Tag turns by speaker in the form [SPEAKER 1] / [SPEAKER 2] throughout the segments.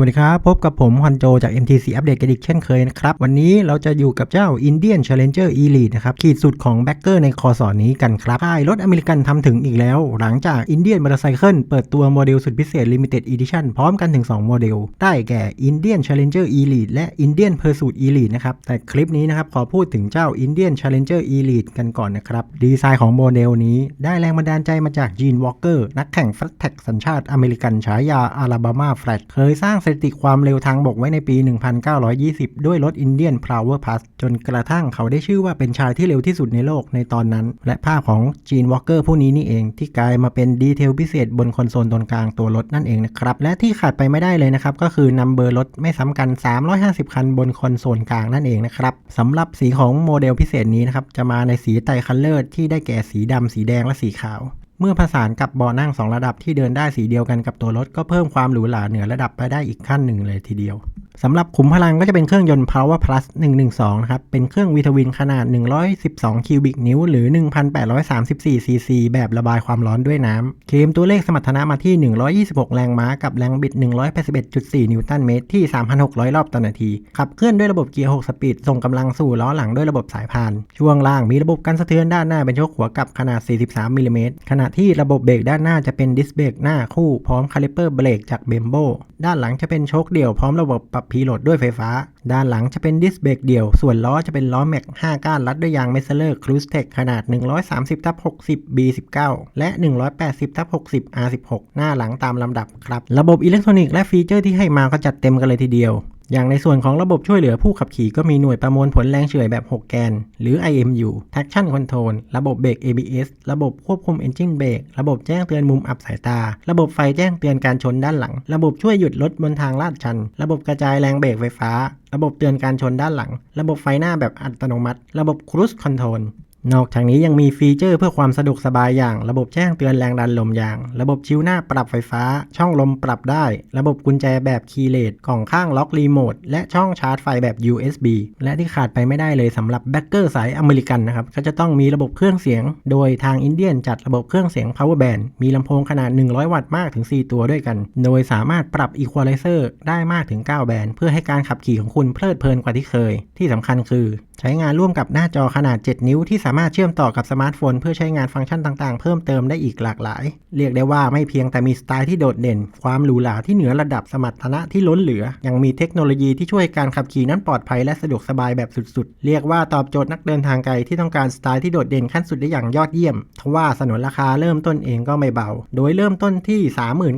[SPEAKER 1] วัสดีครับ พบกับผมฮันโจจาก MTC อัปเดตกันอีกเช่นเคยนะครับ วันนี้เราจะอยู่กับเจ้า Indian Challenger Elite นะครับ ขีดสุดของแบ็กเกอร์ในคอสอนนี้กันครับค่ายรถอเมริกันทำถึงอีกแล้ว หลังจาก Indian Motorcycle เปิดตัวโมเดลสุดพิเศษ Limited Edition พร้อมกันถึง 2 โมเดล ได้แก่ Indian Challenger Elite และ Indian Pursuit Elite นะครับ แต่คลิปนี้นะครับขอพูดถึงเจ้า Indian Challenger Elite กันก่อนนะครับ ดีไซน์ของโมเดลนี้ได้แรงบันดาลใจมาจาก Gene Walker นักแข่งฟลัตแท็กสัญชาติอเมริกันฉายา Alabama Flat เคยสร้างถิติความเร็วทางบกไว้ในปี 1920 ด้วยรถ Indian Power Plus จนกระทั่งเขาได้ชื่อว่าเป็นชายที่เร็วที่สุดในโลกในตอนนั้น และภาพของ Gene Walker ผู้นี้นี่เอง ที่กลายมาเป็นดีเทลพิเศษบนคอนโซลตรงกลางตัวรถนั่นเองนะครับ และที่ขาดไปไม่ได้เลยนะครับ ก็คือนัมเบอร์รถไม่ซ้ำกัน 350 คันบนคอนโซลกลางนั่นเองนะครับสำหรับสีของโมเดลพิเศษนี้นะครับจะมาในสีไตคัลเลอร์ที่ได้แก่สีดำสีแดงและสีขาว เมื่อผสานกับเบาะนั่ง 2 ระดับที่เดินได้สีเดียวกันกับตัวรถ ก็เพิ่มความหรูหราเหนือระดับไปได้อีกขั้นหนึ่งเลยทีเดียว สำหรับขุมพลังก็จะเป็นเครื่องยนต์ Power Plus 112 นะครับ เป็นเครื่องวีทวินขนาด 112 คิวบิกนิ้ว หรือ 1,834 ซีซี แบบระบายความร้อนด้วยน้ำ เคมตัวเลขสมรรถนะมาที่ 126 แรงม้า กับแรงบิด 181.4 นิวตันเมตร ที่ 3,600 รอบต่อนาที ขับเคลื่อนด้วยระบบเกียร์ 6 สปีด ส่งกำลังสู่ล้อหลังด้วยระบบสายพาน ช่วงล่างมีระบบกันสะเทือนด้านหน้าเป็นโชคหัวกับขนาด 43 มิลลิเมตร ขณะที่ระบบเบรกด้านหน้าจะเป็นดิสเบรกหน้าคู่ พร้อมคาลิเปอร์เบรกจากเบมโบด้านหลังจะเป็นโชคเดี่ยวพร้อมระบบปรับพีโหลดด้วยไฟฟ้า ด้านหลังจะเป็นดิสเบรกเดี่ยว ส่วนล้อจะเป็นล้อแม็ก 5 ก้านรัดด้วยยางเมสเซอร์ครูสเทคขนาด 130ทับ60 B19 และ 180ทับ60 R16 หน้าหลังตามลำดับครับ ระบบอิเล็กทรอนิกส์และฟีเจอร์ที่ให้มาก็จัดเต็มกันเลยทีเดียว อย่างในส่วนของระบบช่วยเหลือผู้ขับขี่ก็มีหน่วยประมวลผลแรงเฉื่อยแบบ 6 แกน หรือ IMU Traction Control ระบบเบรก ABS ระบบควบคุม Engine Brake ระบบแจ้งเตือนมุมอับสายตา ระบบไฟแจ้งเตือนการชนด้านหลัง ระบบช่วยหยุดรถบนทางลาดชัน ระบบกระจายแรงเบรกไฟฟ้า ระบบเตือนการชนด้านหลัง ระบบไฟหน้าแบบอัตโนมัติ ระบบ Cruise Control นอกจากนี้ยังมีฟีเจอร์เพื่อความสะดวกสบายอย่าง ระบบแจ้งเตือนแรงดันลมยาง ระบบชิวหน้าปรับไฟฟ้า ช่องลมปรับได้ ระบบกุญแจแบบคีย์เลสกล่องข้างล็อกรีโมท และช่องชาร์จไฟแบบ USB และที่ขาดไปไม่ได้เลยสำหรับแบ็กเกอร์สายอเมริกันนะครับ ก็จะต้องมีระบบเครื่องเสียง โดยทางอินเดียนจัดระบบเครื่องเสียง power band มีลำโพงขนาด 100 วัตต์มากถึง 4 ตัวด้วยกัน โดยสามารถปรับ equalizer ได้มากถึง 9 แบนด์เพื่อให้การขับขี่ของคุณเพลิดเพลินกว่าที่เคย ที่สำคัญคือใช้งานร่วมกับหน้าจอขนาด 7 นิ้วที่สามารถเชื่อมต่อกับสมาร์ทโฟน เพื่อใช้งานฟังก์ชันต่างๆ เพิ่มเติมได้อีกหลากหลาย เรียกได้ว่าไม่เพียงแต่มีสไตล์ที่โดดเด่น ความหรูหราที่เหนือระดับสมรรถนะที่ล้นเหลือ ยังมีเทคโนโลยีที่ช่วยการขับขี่นั้นปลอดภัยและสะดวกสบายแบบสุดๆ เรียกว่าตอบโจทย์นักเดินทางไกลที่ต้องการสไตล์ที่โดดเด่นขั้นสุดได้อย่างยอดเยี่ยมทว่าสนนราคาเริ่มต้นเองก็ไม่เบา โดยเริ่มต้นที่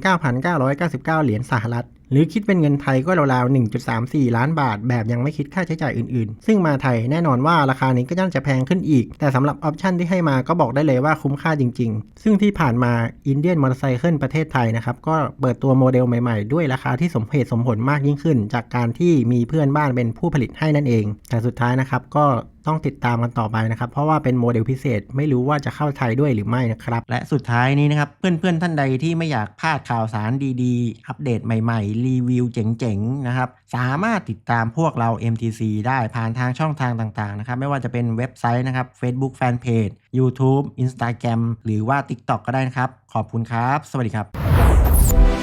[SPEAKER 1] 39,999 เหรียญสหรัฐ หรือคิดเป็นเงินไทยก็ราวๆ 1.34 ล้านบาท แบบยังไม่คิดค่าใช้จ่ายอื่นๆ ซึ่งมาไทยแน่นอนว่าราคานี้ก็ย่อมจะแพงขึ้นอีก แต่สำหรับออปชันที่ให้มาก็บอกได้เลยว่าคุ้มค่าจริงๆ ซึ่งที่ผ่านมา Indian Motorcycle ประเทศไทยนะครับ ก็เปิดตัวโมเดลใหม่ๆ ด้วยราคาที่สมเหตุสมผลมากยิ่งขึ้น จากการที่มีเพื่อนบ้านเป็นผู้ผลิตให้นั่นเอง แต่สุดท้ายนะครับก็ต้องติดตามกันต่อไปนะครับ เพราะว่าเป็นโมเดลพิเศษไม่รู้ว่าจะเข้าไทยด้วยหรือไม่นะครับ และสุดท้ายนี้นะครับ เพื่อนๆท่านใดที่ไม่อยากพลาดข่าวสารดีๆ อัปเดตใหม่ๆ รีวิวเจ๋งๆนะครับสามารถติดตามพวกเรา MTC ได้ผ่านทางช่องทางต่างๆนะครับไม่ว่าจะเป็นเว็บไซต์นะครับ Facebook Fanpage YouTube Instagram หรือว่า TikTok ก็ได้นะครับ ขอบคุณครับ สวัสดีครับ